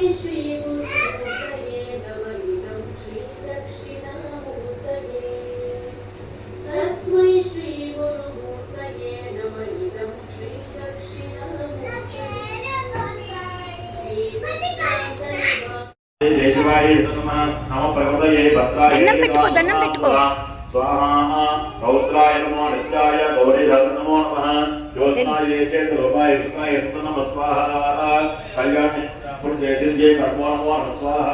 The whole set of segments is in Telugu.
ministry స్వాహ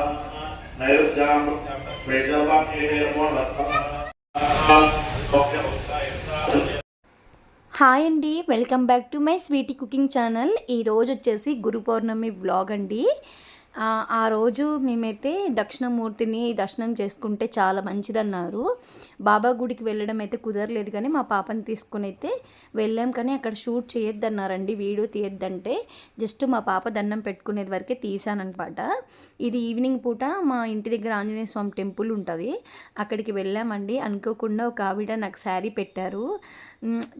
హాయ్ అండి welcome back to my sweety cooking channel. ఈరోజు వచ్చేసి గురు పౌర్ణమి వ్లాగ్ అండి. ఆ, రోజు మేమైతే దక్షిణమూర్తిని దర్శనం చేసుకుంటే చాలా మంచిదన్నారు. బాబా గుడికి వెళ్ళడం అయితే కుదరలేదు కానీ మా పాపని తీసుకుని అయితే వెళ్ళాం కానీ అక్కడ షూట్ చేయొద్దన్నారండి వీడియో తీయొద్దంటే. జస్ట్ మా పాప దండం పెట్టుకునేది వరకే తీసానమాట ఇది ఈవినింగ్ పూట మా ఇంటి దగ్గర ఆంజనేయ స్వామి టెంపుల్ ఉంటుంది. అక్కడికి వెళ్ళామండి. అనుకోకుండా ఒక ఆవిడ నాకు శారీ పెట్టారు.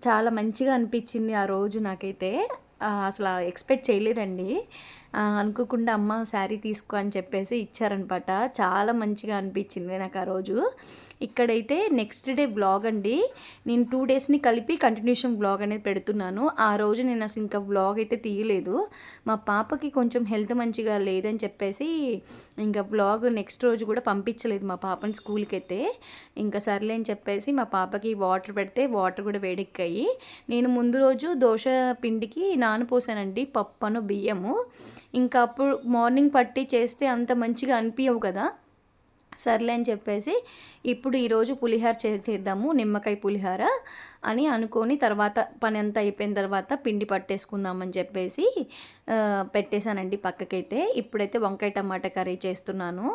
చాలా మంచిగా అనిపించింది ఆ రోజు నాకైతే. అసలు ఎక్స్పెక్ట్ చేయలేదండి. అనుకోకుండా అమ్మ శారీ తీసుకో అని చెప్పేసి ఇచ్చారనమాట. చాలా మంచిగా అనిపించింది నాకు ఆ రోజు. ఇక్కడైతే నెక్స్ట్ డే వ్లాగ్ అండి. నేను టూ డేస్ని కలిపి కంటిన్యూషన్ వ్లాగ్ అనేది పెడుతున్నాను. ఆ రోజు నేను అసలు ఇంకా వ్లాగ్ అయితే తీయలేదు. మా పాపకి కొంచెం హెల్త్ మంచిగా లేదని చెప్పేసి ఇంకా వ్లాగ్ నెక్స్ట్ రోజు కూడా పంపించలేదు మా పాపని స్కూల్కి అయితే ఇంకా సర్లే అని చెప్పేసి మా పాపకి వాటర్ పెడితే వాటర్ కూడా వేడెక్కాయి. నేను ముందు రోజు దోశ పిండికి నానపోసానండి పప్పును బియ్యము. ఇంకా అప్పుడు మార్నింగ్ పట్టి చేస్తే అంత మంచిగా అనిపించవు కదా? సర్లే అని చెప్పేసి ఇప్పుడు ఈరోజు పులిహార చేసేద్దాము నిమ్మకాయ పులిహార అని అనుకొని తర్వాత పని అంతా అయిపోయిన తర్వాత పిండి పట్టేసుకుందామని చెప్పేసి పెట్టేశానండి పక్కకైతే. ఇప్పుడైతే వంకాయ టమాటా కర్రీ చేస్తున్నాను.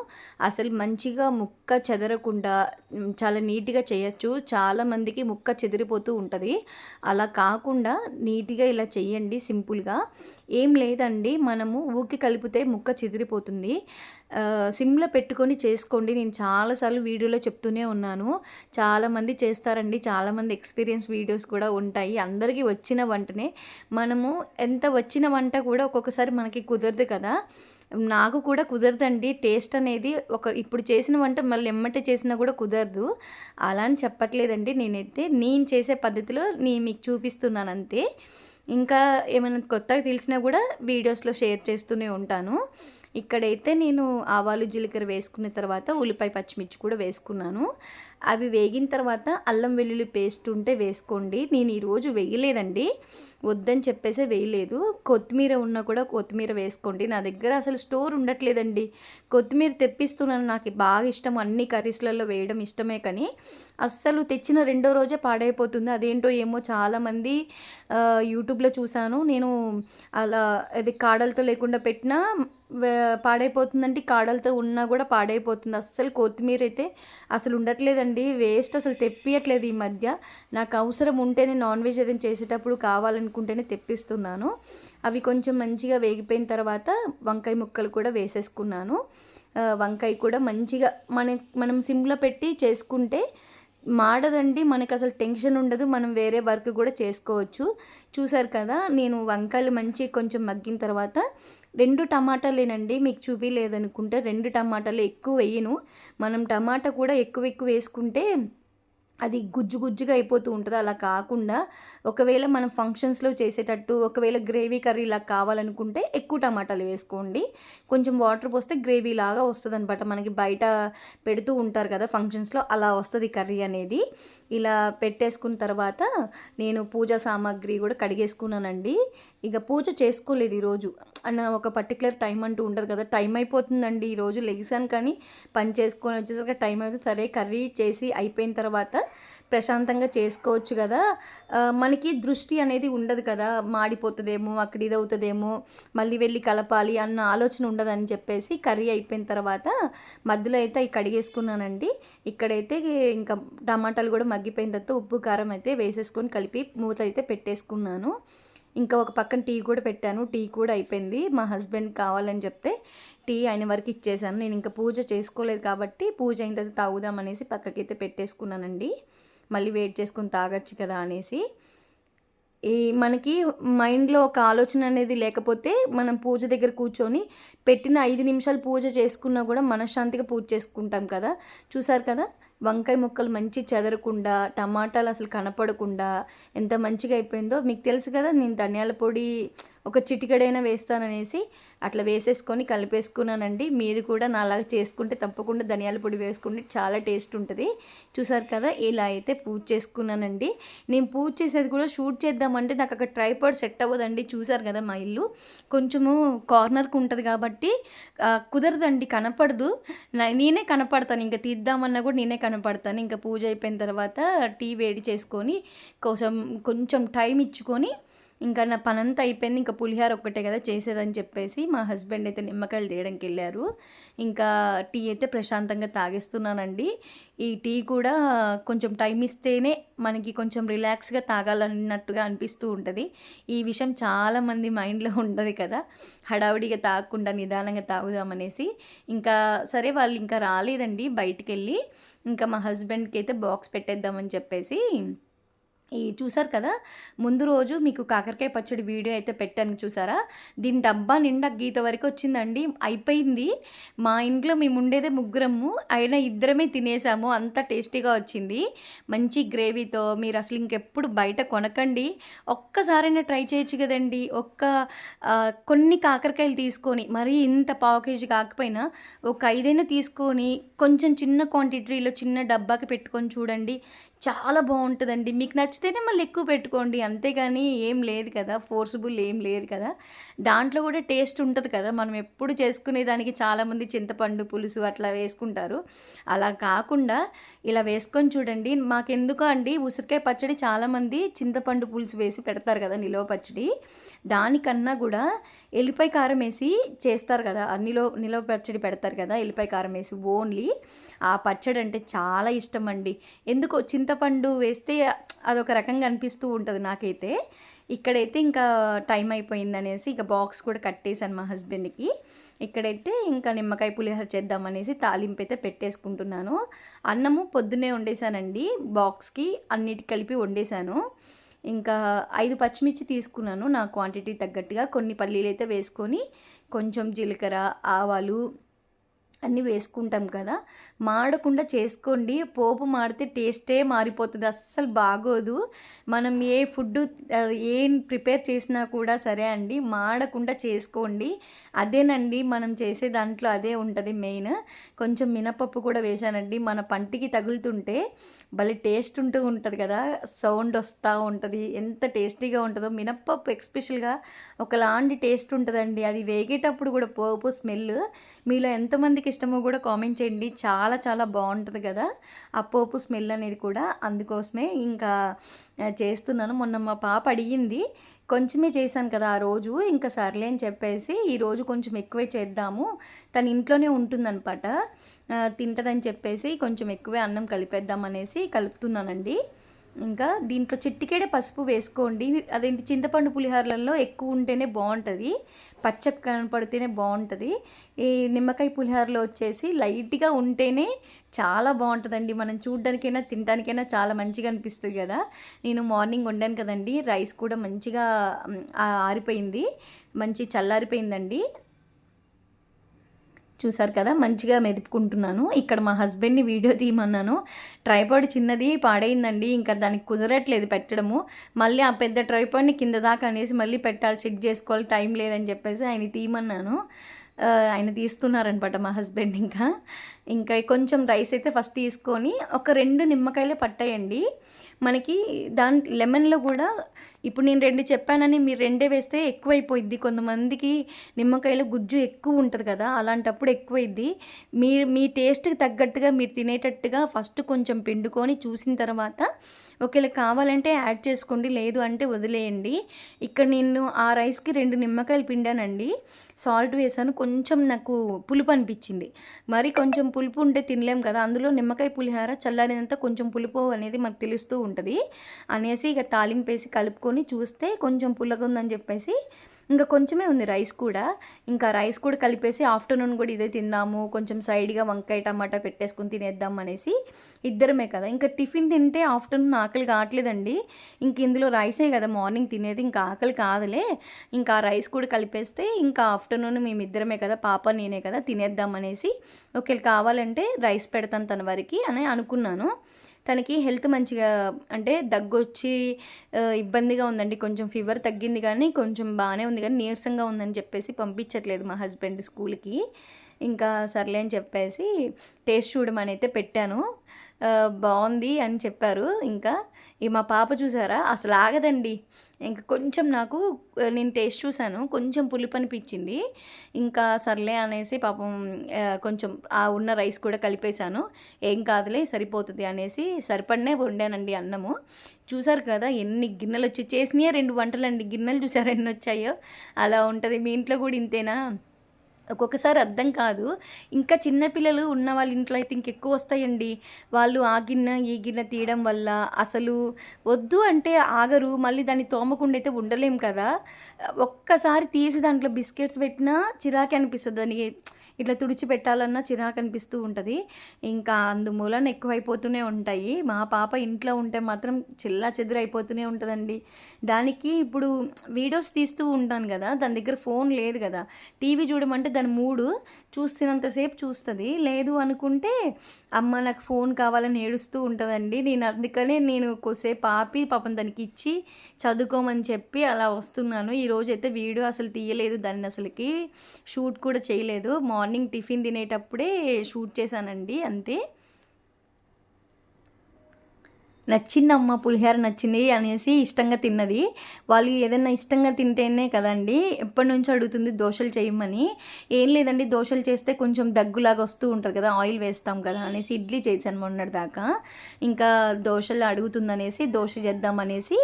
అసలు మంచిగా ముక్క చెదరకుండా చాలా నీట్గా చేయొచ్చు. చాలా మందికి ముక్క చెదిరిపోతూ ఉంటుంది. అలా కాకుండా నీట్గా ఇలా చెయ్యండి సింపుల్గా. ఏం లేదండి మనము ఊకి కలిపితే ముక్క చెదిరిపోతుంది. సిమ్లో పెట్టుకొని చేసుకోండి. నేను చాలాసార్లు వీడియోలో చెప్తూనే ఉన్నాను. చాలామంది చేస్తారండి. చాలామంది ఎక్స్పీరియన్స్ వీడియోస్ కూడా ఉంటాయి. అందరికీ వచ్చిన వంటనే. మనము ఎంత వచ్చిన వంట కూడా ఒక్కొక్కసారి మనకి కుదరదు కదా. నాకు కూడా కుదరదండి. టేస్ట్ అనేది ఒక ఇప్పుడు చేసిన వంట మళ్ళీ ఎమ్మటే చేసినా కూడా కుదరదు. అలా అని చెప్పట్లేదండి. నేనైతే నేను చేసే పద్ధతిలో నేను మీకు చూపిస్తున్నాను అంతే. ఇంకా ఏమైనా కొత్తగా తెలిసినా కూడా వీడియోస్లో షేర్ చేస్తూనే ఉంటాను. ఇక్కడైతే నేను ఆవాలు జీలకర్ర వేసుకున్న తర్వాత ఉల్లిపాయ పచ్చిమిర్చి కూడా వేసుకున్నాను. అవి వేగిన తర్వాత అల్లం వెల్లుల్లి పేస్ట్ ఉంటే వేసుకోండి. నేను ఈరోజు వేయలేదండి. వద్దని చెప్పేసి వేయలేదు. కొత్తిమీర ఉన్నా కూడా కొత్తిమీర వేసుకోండి. నా దగ్గర అసలు స్టోర్ ఉండట్లేదండి. కొత్తిమీర తెప్పిస్తున్నాను. నాకు బాగా ఇష్టం. అన్ని కర్రీస్లలో వేయడం ఇష్టమే కానీ అస్సలు తెచ్చిన రెండో రోజే పాడైపోతుంది. అదేంటో ఏమో చాలామంది యూట్యూబ్లో చూశాను నేను అలా అది కాడలతో లేకుండా పెట్టినా పాడైపోతుందండి. పాడైపోతుందంటే కాడలతో ఉన్నా కూడా పాడైపోతుంది. అస్సలు కొత్తిమీర అయితే అసలు ఉండట్లేదండి. వేస్ట్ అసలు తెప్పియట్లేదు ఈ మధ్య. నాకు అవసరం ఉంటేనే నాన్ వెజ్ ఏదైనా చేసేటప్పుడు కావాలనుకుంటేనే తెప్పిస్తున్నాను. అవి కొంచెం మంచిగా వేగిపోయిన తర్వాత వంకాయ ముక్కలు కూడా వేసేసుకున్నాను. వంకాయ కూడా మంచిగా మన మనం సిమ్లో పెట్టి చేసుకుంటే మాడదండి. మనకు అసలు టెన్షన్ ఉండదు. మనం వేరే వర్క్ కూడా చేసుకోవచ్చు. చూసారు కదా నేను వంకాయలు మంచి కొంచెం మగ్గిన తర్వాత రెండు టమాటాలేనండి. మీకు చూపించలేదనుకుంటే రెండు టమాటాలు ఎక్కువ వేయను. మనం టమాటా కూడా ఎక్కువ ఎక్కువ వేసుకుంటే అది గుజ్జు గుజ్జుగా అయిపోతూ ఉంటుంది. అలా కాకుండా ఒకవేళ మనం ఫంక్షన్స్లో చేసేటట్టు ఒకవేళ గ్రేవీ కర్రీ ఇలా కావాలనుకుంటే ఎక్కువ టమాటాలు వేసుకోండి. కొంచెం వాటర్ పోస్తే గ్రేవీ లాగా వస్తుంది అనమాట మనకి బయట పెడుతూ ఉంటారు కదా ఫంక్షన్స్లో అలా వస్తుంది కర్రీ అనేది. ఇలా పెట్టేసుకున్న తర్వాత నేను పూజా సామాగ్రి కూడా కడిగేసుకున్నానండి. ఇక పూజ చేసుకోలేదు ఈరోజు. అన్న ఒక పర్టికులర్ టైం అంటూ ఉండదు కదా. టైం అయిపోతుందండి ఈరోజు లెగిసాను కానీ పని చేసుకొని వచ్చేసరికి టైం అవుతుంది సరే కర్రీ చేసి అయిపోయిన తర్వాత ప్రశాంతంగా చేసుకోవచ్చు కదా. మనకి దృష్టి అనేది ఉండదు కదా. మాడిపోతుందేమో అక్కడ ఇది అవుతుందేమో మళ్ళీ వెళ్ళి కలపాలి అన్న ఆలోచన ఉండదని చెప్పేసి కర్రీ అయిపోయిన తర్వాత మధ్యలో అయితే అవి కడిగేసుకున్నానండి. ఇక్కడైతే ఇంకా టమాటాలు కూడా మగ్గిపోయిన తర్వాత ఉప్పు కారం అయితే వేసేసుకొని కలిపి మూత అయితే పెట్టేసుకున్నాను. ఇంకా ఒక పక్కన టీ కూడా పెట్టాను. టీ కూడా అయిపోయింది. మా హస్బెండ్ కావాలని చెప్తే టీ ఆయన వరకు ఇచ్చేసాను నేను ఇంకా పూజ చేసుకోలేదు కాబట్టి పూజ అయిన తర్వాత తాగుదాం అనేసి పక్కకైతే పెట్టేసుకున్నానండి. మళ్ళీ వెయిట్ చేసుకుని తాగొచ్చు కదా అనేసి. ఈ మనకి మైండ్లో ఒక ఆలోచన అనేది లేకపోతే మనం పూజ దగ్గర కూర్చొని పెట్టిన ఐదు నిమిషాలు పూజ చేసుకున్నా కూడా మనశ్శాంతిగా పూజ చేసుకుంటాం కదా. చూసారు కదా? వంకాయ ముక్కలు మంచి చెదరకుండా టమాటాలు అసలు కనపడకుండా ఎంత మంచిగా అయిపోయిందో మీకు తెలుసు కదా నేను ధనియాల పొడి ఒక చిటికడైనా వేస్తాననేసి అట్లా వేసేసుకొని కలిపేసుకున్నానండి. మీరు కూడా నాలాగా చేసుకుంటే తప్పకుండా ధనియాల పొడి వేసుకుంటే చాలా టేస్ట్ ఉంటుంది. చూసారు కదా ఇలా అయితే పూజ చేసుకున్నానండి. నేను పూజ చేసేది కూడా షూట్ చేద్దామంటే నాకు అక్కడ ట్రైపాడ్ సెట్ అవ్వదండి. చూసారు కదా మా ఇల్లు. కొంచెము కార్నర్కి ఉంటుంది కాబట్టి కుదరదండి కనపడదు. నేనే కనపడతాను. ఇంకా తీద్దామన్నా కూడా నేనే కనపడతాను. ఇంకా పూజ అయిపోయిన తర్వాత టీ వేడి చేసుకొని కొంచెం కొంచెం టైం ఇచ్చుకొని ఇంకా నా పనంతా అయిపోయింది. ఇంకా పులిహార ఒక్కటే కదా చేసేదని చెప్పేసి మా హస్బెండ్ అయితే నిమ్మకాయలు తీయడానికి వెళ్ళారు. ఇంకా టీ అయితే ప్రశాంతంగా తాగేస్తున్నానండి. ఈ టీ కూడా కొంచెం టైం ఇస్తేనే మనకి కొంచెం రిలాక్స్గా తాగాలన్నట్టుగా అనిపిస్తూ ఉంటుంది. ఈ విషయం చాలామంది మైండ్లో ఉండదు కదా. హడావిడిగా తాగకుండా నిదానంగా తాగుదామనేసి. ఇంకా సరే వాళ్ళు ఇంకా రాలేదండి బయటికి వెళ్ళి ఇంకా మా హస్బెండ్కి అయితే బాక్స్ పెట్టేద్దామని చెప్పేసి ఈ చూసారు కదా? ముందు రోజు మీకు కాకరకాయ పచ్చడి వీడియో అయితే పెట్టాను చూసారా? దీని డబ్బా నిండా గీత వరకు వచ్చిందండి. అయిపోయింది. మా ఇంట్లో మేము ఉండేదే ముగ్గురము. అయినా ఇద్దరమే తినేసాము. అంత టేస్టీగా వచ్చింది. మంచి గ్రేవీతో మీరు అసలు ఇంకెప్పుడు బయట కొనకండి. ఒక్కసారైనా ట్రై చేయొచ్చు కదండి. ఒక్క కొన్ని కాకరకాయలు తీసుకొని మరీ ఇంత పావు కేజీ కాకపోయినా ఒక ఐదైనా తీసుకొని కొంచెం చిన్న క్వాంటిటీలో చిన్న డబ్బాకి పెట్టుకొని చూడండి. చాలా బాగుంటుందండి. మీకు నచ్చి నచ్చితేనే మళ్ళీ ఎక్కువ పెట్టుకోండి. అంతేగాని ఏం లేదు కదా ఫోర్సిబుల్ ఏం లేదు కదా. దాంట్లో కూడా టేస్ట్ ఉంటుంది కదా. మనం ఎప్పుడు చేసుకునే దానికి చాలామంది చింతపండు పులుసు అట్లా వేసుకుంటారు. అలా కాకుండా ఇలా వేసుకొని చూడండి. మాకెందుకో అండి ఉసిరికాయ పచ్చడి చాలామంది చింతపండు పులుసు వేసి పెడతారు కదా నిలవ పచ్చడి. దానికన్నా కూడా ఎల్లిపాయ కారం వేసి చేస్తారు కదా. ఆ నిలవ నిలవ పచ్చడి పెడతారు కదా ఎల్లిపాయ కారం వేసి ఓన్లీ. ఆ పచ్చడి అంటే చాలా ఇష్టం అండి. ఎందుకో చింతపండు వేస్తే అదొక రకంగా అనిపిస్తూ ఉంటుంది నాకైతే. ఇక్కడైతే ఇంకా టైం అయిపోయింది అనేసి ఇక బాక్స్ కూడా కట్టేశాను మా హస్బెండ్కి. ఇక్కడైతే ఇంకా నిమ్మకాయ పులిహోర చేద్దామనేసి తాలింపు అయితే పెట్టేసుకుంటున్నాను. అన్నము పొద్దున్నే వండేసానండి బాక్స్కి అన్నిటి కలిపి వండేసాను ఇంకా ఐదు పచ్చిమిర్చి తీసుకున్నాను నా క్వాంటిటీ తగ్గట్టుగా. కొన్ని పల్లీలు అయితే వేసుకొని కొంచెం జీలకర్ర ఆవాలు అన్నీ వేసుకుంటాం కదా. మాడకుండా చేసుకోండి. పోపు మాడితే టేస్టే మారిపోతుంది. అస్సలు బాగోదు. మనం ఏ ఫుడ్ ఏం ప్రిపేర్ చేసినా కూడా సరే అండి మాడకుండా చేసుకోండి. అదేనండి మనం చేసే దాంట్లో అదే ఉంటుంది మెయిన్. కొంచెం మినపప్పు కూడా వేసానండి మన పంటికి తగులుతుంటే భలే టేస్ట్ ఉంటూ ఉంటుంది కదా. సౌండ్ వస్తూ ఉంటుంది. ఎంత టేస్టీగా ఉంటుందో. మినప్పప్పు ఎక్స్పెషల్గా ఒకలాంటి టేస్ట్ ఉంటుందండి. అది వేగేటప్పుడు కూడా పోపు స్మెల్ మీలో ఎంతమందికి ఇష్టమో కూడా కామెంట్ చేయండి. చాలా చాలా బాగుంటుంది కదా. ఆ పోపు స్మెల్ అనేది కూడా అందుకోసమే ఇంకా చేస్తున్నాను. మొన్న మా పాప అడిగింది కొంచెమే చేశాను కదా ఆ రోజు ఇంకా సర్లే అని చెప్పేసి ఈరోజు కొంచెం ఎక్కువే చేద్దాము. తను ఇంట్లోనే ఉంటుందన్నమాట. తింటదని చెప్పేసి కొంచెం ఎక్కువే అన్నం కలిపేద్దాం అనేసి కలుపుతున్నానండి. ఇంకా దీంట్లో చిట్టికేడే పసుపు వేసుకోండి. అదేంటి చింతపండు పులిహోరలలో ఎక్కువ ఉంటేనే బాగుంటుంది. పచ్చ కనపడితేనే బాగుంటుంది. ఈ నిమ్మకాయ పులిహోరలో వచ్చేసి లైట్గా ఉంటేనే చాలా బాగుంటుందండి. మనం చూడ్డానికైనా తినడానికైనా చాలా మంచిగా అనిపిస్తుంది కదా. నేను మార్నింగ్ వండాను కదండి. రైస్ కూడా మంచిగా ఆరిపోయింది. మంచి చల్లారిపోయిందండి. చూసారు కదా మంచిగా మెదుపుకుంటున్నాను. ఇక్కడ మా హస్బెండ్ని వీడియో తీయమన్నాను. ట్రైపాడ్ చిన్నది పాడైందండి ఇంకా దానికి కుదరట్లేదు పెట్టడము. మళ్ళీ ఆ పెద్ద ట్రైపాడ్ని కింద దాకా అనేసి మళ్ళీ పెట్టాలి సెట్ చేసుకోవాలి టైం లేదని చెప్పేసి ఆయన తీయమన్నాను. ఆయన తీస్తున్నారనమాట మా హస్బెండ్ ఇంకా. ఇంకా కొంచెం రైస్ అయితే ఫస్ట్ తీసుకొని ఒక రెండు నిమ్మకాయలే పట్టాయండి. మనకి దాని లెమన్లో కూడా ఇప్పుడు నేను రెండు చెప్పానని మీరు రెండే వేస్తే ఎక్కువైపోయిద్ది. కొంతమందికి నిమ్మకాయలో గుజ్జు ఎక్కువ ఉంటుంది కదా అలాంటప్పుడు ఎక్కువైద్ది. మీ మీ టేస్ట్కి తగ్గట్టుగా మీరు తినేటట్టుగా ఫస్ట్ కొంచెం పిండుకొని చూసిన తర్వాత ఒకవేళ కావాలంటే యాడ్ చేసుకోండి లేదు అంటే వదిలేయండి. ఇక్కడ నేను ఆ రైస్కి రెండు నిమ్మకాయలు పిండానండి. సాల్ట్ వేసాను కొంచెం నాకు పులుపు అనిపించింది. మరి కొంచెం పులుపు ఉంటే తినలేం కదా అందులో నిమ్మకాయ పులిహార చల్లారినంత కొంచెం పులుపు అనేది మనకు తెలుస్తూ ఉంటుంది. అనేసి ఇక తాలింపేసి కలుపుకొని చూస్తే కొంచెం పుల్లగా ఉందని చెప్పేసి ఇంకా కొంచెమే ఉంది రైస్ కూడా. ఇంకా రైస్ కూడా కలిపేసి ఆఫ్టర్నూన్ కూడా ఇదే తిందాము కొంచెం సైడ్గా వంకాయ టమాటా పెట్టేసుకుని తినేద్దాం అనేసి ఇద్దరమే కదా. ఇంకా టిఫిన్ తింటే ఆఫ్టర్నూన్ ఆకలి కావట్లేదండి. ఇంక ఇందులో రైసే కదా మార్నింగ్ తినేది ఇంకా ఆకలి కాదులే. ఇంకా రైస్ కూడా కలిపేస్తే ఇంకా ఆఫ్టర్నూన్ మేమిద్దరమే కదా పాప నేనే కదా తినేద్దాం అనేసి ఒకవేళ కావాలంటే రైస్ పెడతాను తన వరకు అని అనుకున్నాను. తనకి హెల్త్ మంచిగా అంటే దగ్గు వచ్చి ఇబ్బందిగా ఉందండి. కొంచెం ఫీవర్ తగ్గింది కానీ కొంచెం బాగానే ఉంది కానీ నీరసంగా ఉందని చెప్పేసి పంపించట్లేదు మా హస్బెండ్ స్కూల్కి. ఇంకా సర్లే అని చెప్పేసి టేస్ట్ చూడమని అయితే పెట్టాను. బాగుంది అని చెప్పారు. ఇంకా ఈ మా పాప చూసారా? అసలు ఆగదండి. ఇంకా కొంచెం నాకు నేను టేస్ట్ చూశాను. కొంచెం పులుపు అనిపించింది. ఇంకా సర్లే అనేసి పాపం కొంచెం ఆ ఉన్న రైస్ కూడా కలిపేశాను. ఏం కాదులే సరిపోతుంది అనేసి సరిపడనే వండానండి అన్నము. చూసారు కదా ఎన్ని గిన్నెలు వచ్చి చేసినాయా రెండు వంటలండి. గిన్నెలు చూసారా ఎన్ని వచ్చాయో అలా ఉంటుంది. మీ ఇంట్లో కూడా ఇంతేనా? ఒక్కొక్కసారి అర్థం కాదు. ఇంకా చిన్నపిల్లలు ఉన్న వాళ్ళ ఇంట్లో అయితే ఇంకెక్కువ వస్తాయండి. వాళ్ళు ఆ గిన్నె ఈ గిన్నె తీయడం వల్ల అసలు వద్దు అంటే ఆగరు. మళ్ళీ దాన్ని తోమకుండా అయితే ఉండలేం కదా. ఒక్కసారి తీసి దాంట్లో బిస్కెట్స్ పెట్టినా చిరాకి అనిపిస్తుంది. దానికి ఇట్లా తుడిచి పెట్టాలన్నా చిరాకు అనిపిస్తూ ఉంటుంది. ఇంకా అందుమూలన ఎక్కువైపోతూనే ఉంటాయి. మా పాప ఇంట్లో ఉంటే మాత్రం చిల్లా చెదిరైపోతూనే ఉంటుందండి. దానికి ఇప్పుడు వీడియోస్ తీస్తూ ఉంటాను కదా దాని దగ్గర ఫోన్ లేదు కదా. టీవీ చూడమంటే దాని మూడు చూస్తున్నంతసేపు చూస్తుంది. లేదు అనుకుంటే అమ్మ నాకు ఫోన్ కావాలని ఏడుస్తూ ఉంటుందండి. నేను అందుకనే నేను కొద్దిసేపు ఆపి పాపం దానికి ఇచ్చి చదువుకోమని చెప్పి అలా వస్తున్నాను. ఈరోజు అయితే వీడియో అసలు తీయలేదు. దాన్ని అసలుకి షూట్ కూడా చేయలేదు. మా మార్నింగ్ టిఫిన్ తినేటప్పుడే షూట్ చేశానండి అంతే. నచ్చిందమ్మ పులిహోర నచ్చింది అనేసి ఇష్టంగా తిన్నది. వాళ్ళు ఏదైనా ఇష్టంగా తింటేనే కదండి ఎప్పటి నుంచో అడుగుతుంది దోశలు చేయమని. ఏం లేదండి దోశలు చేస్తే కొంచెం దగ్గులాగా వస్తూ ఉంటుంది కదా ఆయిల్ వేస్తాం కదా అనేసి ఇడ్లీ చేశాను మొన్నటి దాకా ఇంకా దోశలు అడుగుతుందనేసి దోశ చేద్దామనేసి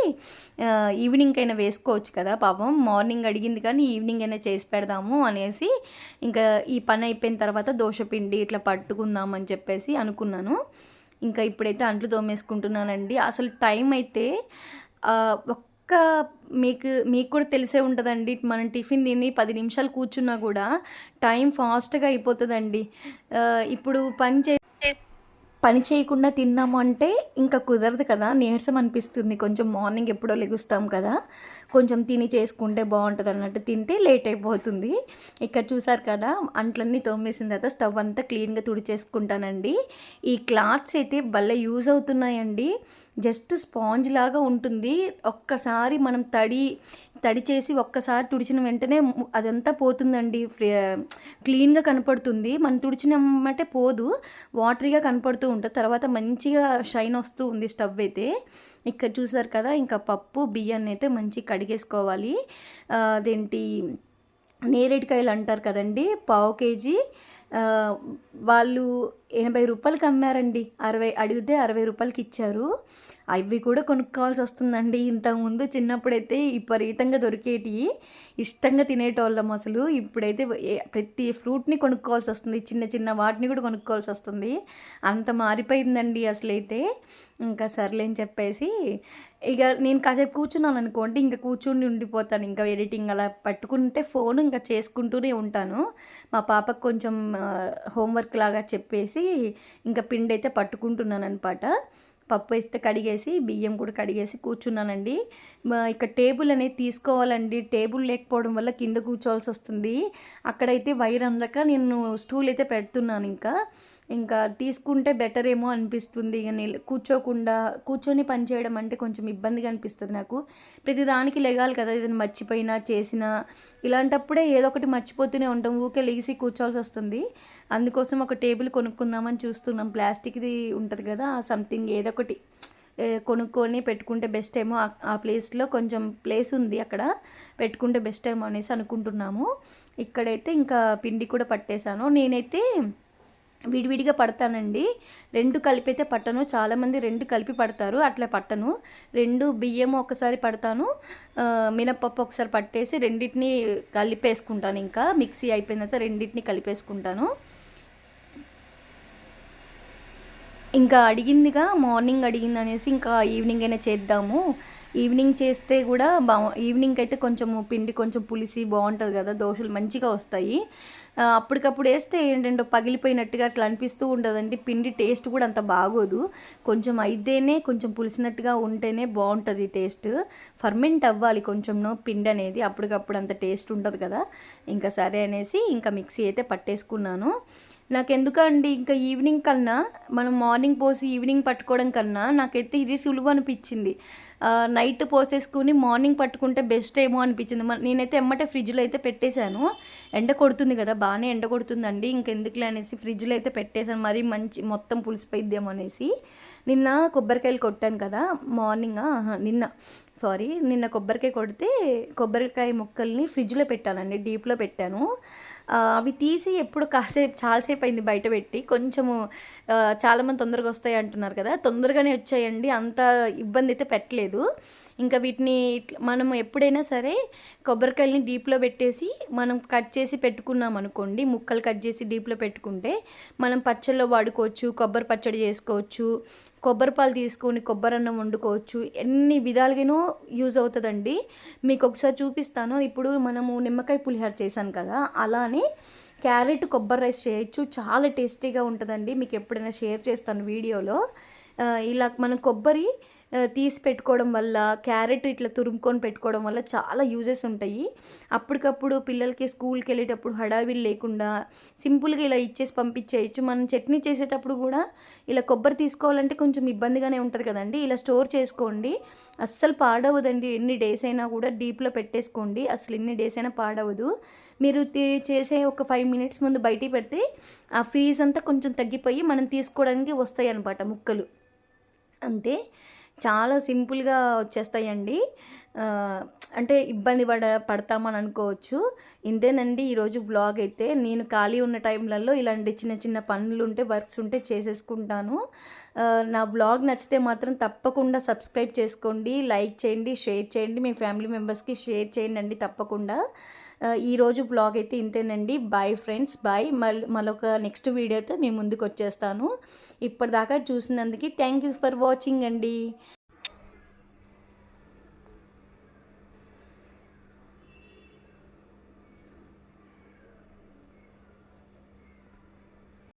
ఈవినింగ్ అయినా వేసుకోవచ్చు కదా పాపం. మార్నింగ్ అడిగింది కానీ ఈవినింగ్ అయినా చేసి పెడదాము అనేసి ఇంకా ఈ పని అయిపోయిన తర్వాత దోశ పిండి ఇట్లా పట్టుకుందాం అని చెప్పేసి అనుకున్నాను. ఇంకా ఇప్పుడైతే అంట్లు తోమేసుకుంటున్నానండి. అసలు టైం అయితే ఒక్క మీకు మీకు కూడా తెలిసే ఉంటుందండి. మనం టిఫిన్ తిని పది నిమిషాలు కూర్చున్నా కూడా టైం ఫాస్ట్గా అయిపోతుందండి. ఇప్పుడు పని చే పని చేయకుండా తిందాము అంటే ఇంకా కుదరదు కదా. నీరసం అనిపిస్తుంది. కొంచెం మార్నింగ్ ఎప్పుడో లెగుస్తాం కదా. కొంచెం తిని చేసుకుంటే బాగుంటుంది అన్నట్టు తింటే లేట్ అయిపోతుంది. ఇక్కడ చూసారు కదా అంట్లన్నీ తోమేసిన తర్వాత స్టవ్ అంతా క్లీన్గా తుడిచేసుకుంటానండి. ఈ క్లాత్స్ అయితే భలే యూజ్ అవుతున్నాయండి. జస్ట్ స్పాంజ్ లాగా ఉంటుంది. ఒక్కసారి మనం తడి తడి చేసి ఒక్కసారి తుడిచిన వెంటనే అదంతా పోతుందండి. క్లీన్గా కనపడుతుంది. మనం తుడిచినమ్మంటే పోదు. వాటరీగా కనపడుతూ ఉంటుంది. తర్వాత మంచిగా షైన్ వస్తూ ఉంది స్టవ్ అయితే. ఇక్కడ చూసారు కదా ఇంకా పప్పు బియ్యాన్ని అయితే మంచి కడిగేసుకోవాలి. అదేంటి నేరేడుకాయలు అంటారు కదండి పావు కేజీ. వాళ్ళు ఎనభై రూపాయలకి అమ్మారండి. అరవై అడిగితే అరవై రూపాయలకి ఇచ్చారు. అవి కూడా కొనుక్కోవాల్సి వస్తుందండి. ఇంతకుముందు చిన్నప్పుడైతే విపరీతంగా దొరికేటివి ఇష్టంగా తినేటోళ్ళం అసలు. ఇప్పుడైతే ప్రతి ఫ్రూట్ని కొనుక్కోవాల్సి వస్తుంది. చిన్న చిన్న వాటిని కూడా కొనుక్కోవాల్సి వస్తుంది. అంత మారిపోయిందండి అసలైతే. ఇంకా సర్లే అని చెప్పేసి ఇక నేను కాసేపు కూర్చున్నాను అనుకోండి ఇంకా కూర్చుని ఉండిపోతాను. ఇంకా ఎడిటింగ్ అలా పట్టుకుంటే ఫోన్ ఇంకా చేసుకుంటూనే ఉంటాను. మా పాపకు కొంచెం హోంవర్క్ లాగా చెప్పేసి ఇంకా పిండి అయితే పట్టుకుంటున్నాను అనమాట పప్పు అయితే కడిగేసి బియ్యం కూడా కడిగేసి కూర్చున్నానండి. మా ఇక్కడ టేబుల్ అనేది తీసుకోవాలండి. టేబుల్ లేకపోవడం వల్ల కింద కూర్చోవాల్సి వస్తుంది. అక్కడైతే వైర్ అందక నేను స్టూల్ అయితే పెడుతున్నాను ఇంకా. ఇంకా తీసుకుంటే బెటర్ ఏమో అనిపిస్తుంది. ఇక నిల్ కూర్చోకుండా కూర్చొని పని చేయడం అంటే కొంచెం ఇబ్బందిగా అనిపిస్తుంది నాకు. ప్రతిదానికి లెగాలి కదా ఏదైనా మర్చిపోయినా చేసినా. ఇలాంటప్పుడే ఏదో ఒకటి మర్చిపోతూనే ఉంటాం. ఊకే లెగిసి కూర్చోవాల్సి వస్తుంది. అందుకోసం ఒక టేబుల్ కొనుక్కుందామని చూస్తున్నాం. ప్లాస్టిక్ది ఉంటుంది కదా సంథింగ్ ఏదో ఒకటి కొనుక్కొని పెట్టుకుంటే బెస్ట్ ఏమో. ఆ- ప్లేస్లో కొంచెం ప్లేస్ ఉంది అక్కడ పెట్టుకుంటే బెస్ట్ ఏమో అనేసి అనుకుంటున్నాము. ఇక్కడైతే ఇంకా పిండి కూడా పట్టేశాను. నేనైతే విడివిడిగా పడతానండి. రెండు కలిపి అయితే పట్టను. చాలామంది రెండు కలిపి పడతారు అట్లా పట్టను. రెండు బియ్యం ఒకసారి పడతాను. మినప్పప్పు ఒకసారి పట్టేసి రెండింటిని కలిపేసుకుంటాను ఇంకా. మిక్సీ అయిపోయిన తర్వాత రెండింటిని కలిపేసుకుంటాను. ఇంకా అడిగిందిగా మార్నింగ్ అడిగింది అనేసి ఇంకా ఈవినింగ్ అయినా చేద్దాము. ఈవినింగ్ చేస్తే కూడా బా ఈవినింగ్ అయితే కొంచెం పిండి కొంచెం పులిసి బాగుంటుంది కదా దోశలు మంచిగా వస్తాయి. అప్పటికప్పుడు వేస్తే ఏంటంటే పగిలిపోయినట్టుగా అట్లా అనిపిస్తూ ఉంటుందండి పిండి టేస్ట్ కూడా అంత బాగోదు. కొంచెం అయితేనే కొంచెం పులిసినట్టుగా ఉంటేనే బాగుంటుంది టేస్ట్. ఫర్మెంట్ అవ్వాలి కొంచెం పిండి అనేది అప్పటికప్పుడు అంత టేస్ట్ ఉండదు కదా. ఇంకా సరే అనేసి ఇంకా మిక్సీ అయితే పట్టేసుకున్నాను. నాకు ఎందుకండి ఇంకా ఈవినింగ్ కన్నా మనం మార్నింగ్ పోసి ఈవినింగ్ పట్టుకోవడం కన్నా నాకైతే ఇది సులువు అనిపించింది. నైట్ పోసేసుకుని మార్నింగ్ పట్టుకుంటే బెస్ట్ ఏమో అనిపించింది. నేనైతే ఎమ్మటే ఫ్రిడ్జ్లో అయితే పెట్టేశాను. ఎండ కొడుతుంది కదా బాగానే ఎండ కొడుతుందండి ఇంకెందుకులే అనేసి ఫ్రిడ్జ్లో అయితే పెట్టేశాను. మరీ మంచి మొత్తం పులిసిపోయిద్దేమో అనేసి. నిన్న కొబ్బరికాయలు కొట్టాను కదా మార్నింగ్ నిన్న సారీ నిన్న కొబ్బరికాయ కొడితే కొబ్బరికాయ ముక్కల్ని ఫ్రిడ్జ్లో పెట్టానండి డీప్లో పెట్టాను. అవి తీసి ఎప్పుడు కాసేపు చాలాసేపు అయింది బయట పెట్టి. కొంచెము చాలామంది తొందరగా వస్తాయి అంటున్నారు కదా. తొందరగానే వచ్చాయండి. అంత ఇబ్బంది అయితే పెట్టలేదు. ఇంకా వీటిని ఇట్లా మనం ఎప్పుడైనా సరే కొబ్బరికాయలని డీప్లో పెట్టేసి మనం కట్ చేసి పెట్టుకున్నాం అనుకోండి ముక్కలు కట్ చేసి డీప్లో పెట్టుకుంటే మనం పచ్చళ్ళలో వాడుకోవచ్చు కొబ్బరి పచ్చడి చేసుకోవచ్చు కొబ్బరి పాలు తీసుకొని కొబ్బరి అన్నం వండుకోవచ్చు ఎన్ని విధాలుగానో యూజ్ అవుతుందండి. మీకు ఒకసారి చూపిస్తాను. ఇప్పుడు మనము నిమ్మకాయ పులిహార చేశాను కదా అలానే క్యారెట్ కొబ్బరి రైస్ చేయొచ్చు. చాలా టేస్టీగా ఉంటుందండి. మీకు ఎప్పుడైనా షేర్ చేస్తాను వీడియోలో. ఇలా మనం కొబ్బరి తీసి పెట్టుకోవడం వల్ల క్యారెట్ ఇట్లా తురుముకొని పెట్టుకోవడం వల్ల చాలా యూజెస్ ఉంటాయి. అప్పటికప్పుడు పిల్లలకి స్కూల్కి వెళ్ళేటప్పుడు హడావిడి లేకుండా సింపుల్గా ఇలా ఇచ్చేసి పంపించేయచ్చు. మనం చట్నీ చేసేటప్పుడు కూడా ఇలా కొబ్బరి తీసుకోవాలంటే కొంచెం ఇబ్బందిగానే ఉంటుంది కదండి. ఇలా స్టోర్ చేసుకోండి. అస్సలు పాడవదండి. ఎన్ని డేస్ అయినా కూడా డీప్లో పెట్టేసుకోండి. అసలు ఎన్ని డేస్ అయినా పాడవదు. మీరు చేసే ఒక ఫైవ్ మినిట్స్ ముందు బయటికి పెడితే ఆ ఫీజ్ అంతా కొంచెం తగ్గిపోయి మనం తీసుకోవడానికి వస్తాయి అనమాట ముక్కలు. అంతే. చాలా సింపుల్గా వచ్చేస్తాయండి. అంటే ఇబ్బంది పడ పడతామని అనుకోవచ్చు ఇంతేనండి ఈరోజు బ్లాగ్ అయితే. నేను ఖాళీ ఉన్న టైంలలో ఇలాంటి చిన్న చిన్న పనులు ఉంటే వర్క్స్ ఉంటే చేసేసుకుంటాను. నా బ్లాగ్ నచ్చితే మాత్రం తప్పకుండా సబ్స్క్రైబ్ చేసుకోండి లైక్ చేయండి షేర్ చేయండి మీ ఫ్యామిలీ మెంబర్స్కి షేర్ చేయండి అండి తప్పకుండా. ఈరోజు బ్లాగ్ అయితే ఇంతేనండి. బాయ్ ఫ్రెండ్స్ బాయ్ మళ్ళీ మరొక నెక్స్ట్ వీడియోతో మీ ముందుకు వచ్చేస్తాను ఇప్పటిదాకా చూసినందుకు థ్యాంక్ యూ ఫర్ వాచింగ్ అండి.